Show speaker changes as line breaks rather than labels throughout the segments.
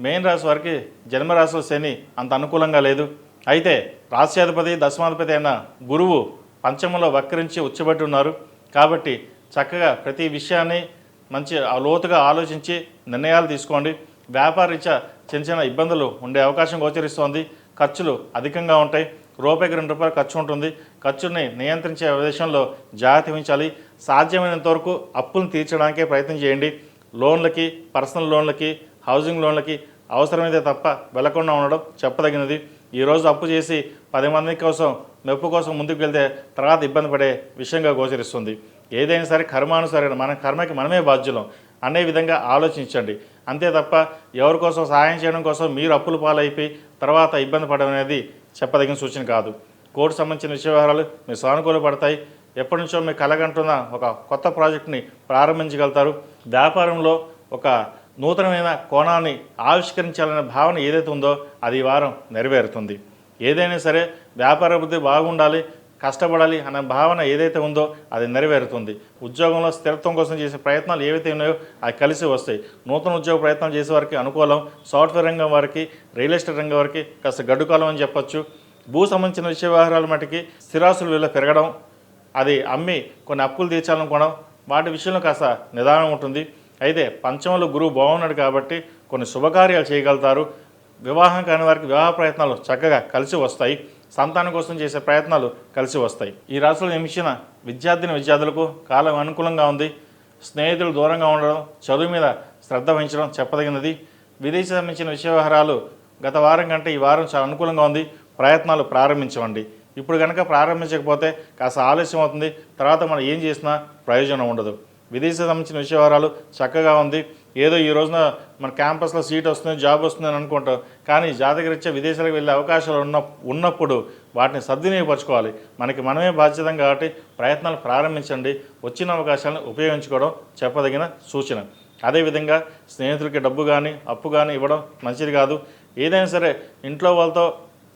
మేన్ రాశి వారికి జన్మరాశిలో శని అంత అనుకూలంగా లేదు. అయితే రాశ్యాధిపతి దశమాధిపతి అయిన గురువు పంచమంలో వక్రించి ఉచ్చబట్టి ఉన్నారు కాబట్టి చక్కగా ప్రతి విషయాన్ని మంచి లోతుగా ఆలోచించి నిర్ణయాలు తీసుకోండి. వ్యాపారరీత్యా చిన్న చిన్న ఇబ్బందులు ఉండే అవకాశం గోచరిస్తోంది. ఖర్చులు అధికంగా ఉంటాయి. రూపాయికి రెండు రూపాయలు ఖర్చు ఉంటుంది. ఖర్చుని నియంత్రించే విషయంలో జాగ్రత్త వహించాలి. సాధ్యమైనంత వరకు అప్పులను తీర్చడానికే ప్రయత్నం చేయండి. లోన్లకి పర్సనల్ లోన్లకి హౌసింగ్ లోన్లకి అవసరమైతే తప్ప వెళ్ళకుండా ఉండడం చెప్పదగినది. ఈరోజు అప్పు చేసి పది మంది కోసం మెప్పు కోసం ముందుకు వెళ్తే తర్వాత ఇబ్బంది పడే విషయంగా గోచరిస్తుంది. ఏదైనా సరే కర్మానుసరైన మన కర్మకి మనమే బాధ్యులం అనే విధంగా ఆలోచించండి. అంతే తప్ప ఎవరి కోసం సహాయం చేయడం కోసం మీరు అప్పుల పాలైపోయి తర్వాత ఇబ్బంది పడడం అనేది చెప్పదగిన సూచన కాదు. కోర్టు సంబంధించిన విషయ వ్యవహారాలు మీరు సానుకూల పడతాయి. ఎప్పటి నుంచో మీకు కలగంటున్న ఒక కొత్త ప్రాజెక్ట్ని ప్రారంభించగలుగుతారు. వ్యాపారంలో ఒక నూతనమైన కోణాన్ని ఆవిష్కరించాలనే భావన ఏదైతే ఉందో అది ఈ వారం నెరవేరుతుంది. ఏదైనా సరే వ్యాపార అభివృద్ధి బాగుండాలి కష్టపడాలి అనే భావన ఏదైతే ఉందో అది నెరవేరుతుంది. ఉద్యోగంలో స్థిరత్వం కోసం చేసే ప్రయత్నాలు ఏవైతే ఉన్నాయో అవి కలిసి వస్తాయి. నూతన ఉద్యోగ ప్రయత్నం చేసే వారికి అనుకూలం సాఫ్ట్వేర్ రంగం వారికి రియల్ ఎస్టేట్ రంగం వారికి కాస్త గడ్డుకాలం అని చెప్పొచ్చు. భూ సంబంధించిన విషయ వ్యవహారాల మటుకి స్థిరాస్తుల విలువ పెరగడం అది అమ్మి కొన్ని అప్పులు తీర్చాలనుకోవడం వాటి విషయంలో కాస్త నిదానం ఉంటుంది. అయితే పంచంలో గురువు బాగున్నాడు కాబట్టి కొన్ని శుభకార్యాలు చేయగలుగుతారు. వివాహం కాని వారికి వివాహ ప్రయత్నాలు చక్కగా కలిసి వస్తాయి. సంతానం కోసం చేసే ప్రయత్నాలు కలిసి వస్తాయి. ఈ రాశులు నిమిషిన విద్యార్థిని విద్యార్థులకు కాలం అనుకూలంగా ఉంది. స్నేహితులు దూరంగా ఉండడం చదువు మీద శ్రద్ధ వహించడం చెప్పదగినది. విదేశీ సంబంధించిన విషయ వ్యవహారాలు గత వారం కంటే ఈ వారం చాలా అనుకూలంగా ఉంది. ప్రయత్నాలు ప్రారంభించవండి. ఇప్పుడు కనుక ప్రారంభించకపోతే కాస్త ఆలస్యం అవుతుంది. తర్వాత మనం ఏం చేసినా ప్రయోజనం ఉండదు. విదేశీ సంబంధించిన విషయవారాలు చక్కగా ఉంది. ఏదో ఈ రోజున మన క్యాంపస్లో సీట్ వస్తుంది జాబ్ వస్తుంది అని అనుకుంటాం. కానీ జాతకరీత్యా విదేశాలకు వెళ్ళే అవకాశాలు ఉన్న ఉన్నప్పుడు వాటిని సద్వినియోగపరచుకోవాలి. మనకి మనమే బాధ్యతం కాబట్టి ప్రయత్నాలు ప్రారంభించండి. వచ్చిన అవకాశాలను ఉపయోగించుకోవడం చెప్పదగిన సూచన. అదేవిధంగా స్నేహితులకి డబ్బు కానీ అప్పు కానీ ఇవ్వడం మంచిది కాదు. ఏదైనా సరే ఇంట్లో వాళ్ళతో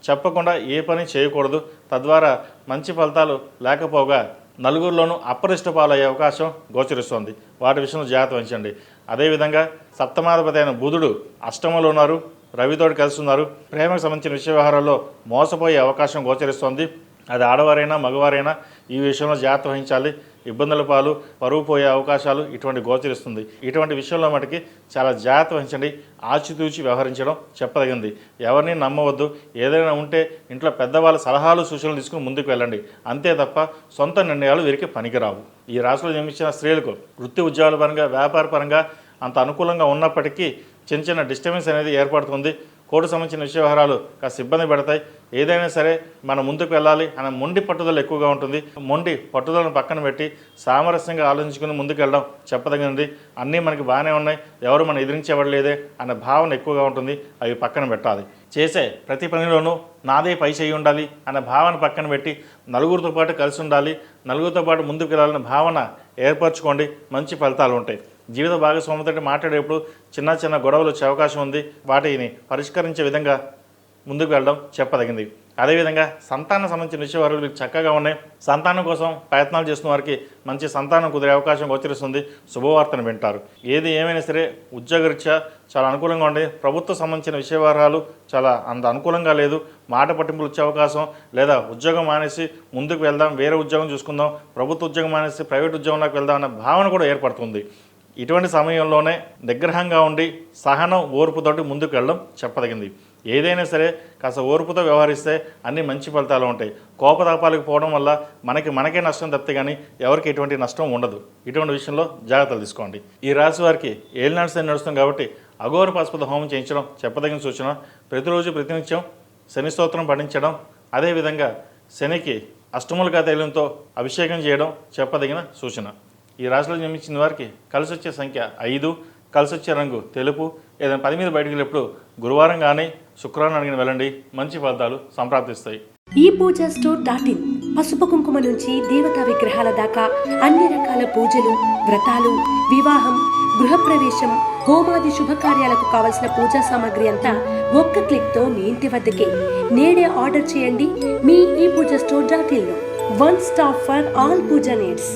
చెప్పకుండా ఏ పని చేయకూడదు. తద్వారా మంచి ఫలితాలు లేకపోగా నలుగురిలోనూ అప్రదిష్ట పాలయ్యే అవకాశం గోచరిస్తోంది. వాటి విషయంలో జాగ్రత్త వహించండి. అదేవిధంగా సప్తమాధిపతి అయిన బుధుడు అష్టమంలో ఉన్నారు రవితోటి కలిసి ఉన్నారు. ప్రేమకు సంబంధించిన విషయ వ్యవహారాల్లో మోసపోయే అవకాశం గోచరిస్తోంది. అది ఆడవారైనా మగవారైనా ఈ విషయంలో జాగ్రత్త వహించాలి. ఇబ్బందుల పాలు పరువు పోయే అవకాశాలు ఇటువంటి గోచరిస్తుంది. ఇటువంటి విషయంలో మటుకి చాలా జాగ్రత్త వహించండి. ఆచితూచి వ్యవహరించడం చెప్పదగింది. ఎవరిని నమ్మవద్దు. ఏదైనా ఉంటే ఇంట్లో పెద్దవాళ్ళ సలహాలు సూచనలు తీసుకుని ముందుకు వెళ్ళండి. అంతే తప్ప సొంత నిర్ణయాలు వీరికి పనికిరావు. ఈ రాశిలో జన్మించిన స్త్రీలకు వృత్తి ఉద్యోగాల పరంగా వ్యాపార పరంగా అంత అనుకూలంగా ఉన్నప్పటికీ చిన్న చిన్న డిస్టర్బెన్స్ అనేది ఏర్పడుతుంది. కోర్టు సంబంధించిన విషయ వ్యవహారాలు కాస్త ఇబ్బంది పెడతాయి. ఏదైనా సరే మనం ముందుకు వెళ్ళాలి అనే మొండి పట్టుదల ఎక్కువగా ఉంటుంది. మొండి పట్టుదలను పక్కన పెట్టి సామరస్యంగా ఆలోచించుకుని ముందుకు వెళ్ళడం చెప్పదగినది. అన్నీ మనకి బాగానే ఉన్నాయి. ఎవరు మనం ఎదిరించేవాడలేదే అనే భావన ఎక్కువగా ఉంటుంది. అవి పక్కన పెట్టాలి. చేసే ప్రతి పనిలోనూ నాదే పై చేయి ఉండాలి అనే భావన పక్కన పెట్టి నలుగురితో పాటు కలిసి ఉండాలి. నలుగురితో పాటు ముందుకు వెళ్ళాలనే భావన ఏర్పరచుకోండి. మంచి ఫలితాలు ఉంటాయి. జీవిత భాగస్వామితో మాట్లాడేప్పుడు చిన్న చిన్న గొడవలు వచ్చే అవకాశం ఉంది. వాటిని పరిష్కరించే విధంగా ముందుకు వెళ్ళడం చెప్పదగింది. అదేవిధంగా సంతానం సంబంధించిన విషయాలు మీకు చక్కగా ఉన్నాయి. సంతానం కోసం ప్రయత్నాలు చేస్తున్న వారికి మంచి సంతానం కుదిరే అవకాశం గోచరిస్తుంది. శుభవార్తను వింటారు. ఏది ఏమైనా సరే ఉద్యోగరీత్యా చాలా అనుకూలంగా ఉండే. ప్రభుత్వ సంబంధించిన విషయవారాలు చాలా అంత అనుకూలంగా లేదు. మాట పట్టింపులు వచ్చే అవకాశం లేదా ఉద్యోగం మానేసి ముందుకు వెళ్దాం వేరే ఉద్యోగం చూసుకుందాం ప్రభుత్వ ఉద్యోగం మానేసి ప్రైవేట్ ఉద్యోగంలోకి వెళ్దాం అన్న భావన కూడా ఏర్పడుతుంది. ఇటువంటి సమయంలోనే నిగ్రహంగా ఉండి సహనం ఓర్పుతోటి ముందుకు వెళ్ళడం చెప్పదగింది. ఏదైనా సరే కాస్త ఓర్పుతో వ్యవహరిస్తే అన్ని మంచి ఫలితాలు ఉంటాయి. కోపతాపాలకు పోవడం వల్ల మనకి మనకే నష్టం తప్పితే కానీ ఎవరికి ఎటువంటి నష్టం ఉండదు. ఇటువంటి విషయంలో జాగ్రత్తలు తీసుకోండి. ఈ రాశి వారికి ఏలినాడు శని నడుస్తుంది కాబట్టి అఘోర పశుపతి హోమం చేయించడం చెప్పదగిన సూచన. ప్రతిరోజు ప్రతినిత్యం శని స్తోత్రం పఠించడం అదేవిధంగా శనికి అష్టములుగా తైలంతో అభిషేకం చేయడం చెప్పదగిన సూచన. ఈ రాశిలో జన్మించిన వారికి కలిసి వచ్చే సంఖ్య ఐదు కలిసి వచ్చే రంగు తెలుపు. ఏదైనా పది మీద బయటకు వెళ్ళినప్పుడు గురువారం కానీ శుక్రవారం అడిగిన వెళ్ళండి. మంచి ఫలితాలు సంప్రాప్తిస్తాయి.
ఈ పూజ స్టోర్ డాట్ ఇన్ పసుపు కుంకుమ నుంచి దేవతా విగ్రహాల దాకా అన్ని రకాల పూజలు వ్రతాలు వివాహం గృహప్రవేశం హోమాది శుభకార్యాలకు కావలసిన పూజా సామాగ్రి అంతా ఒక్క క్లిక్తో మీ ఇంటి వద్దకే. నేడే ఆర్డర్ చేయండి మీ ఈ Pooja store dot ఇన్లో one stop for all Pooja needs.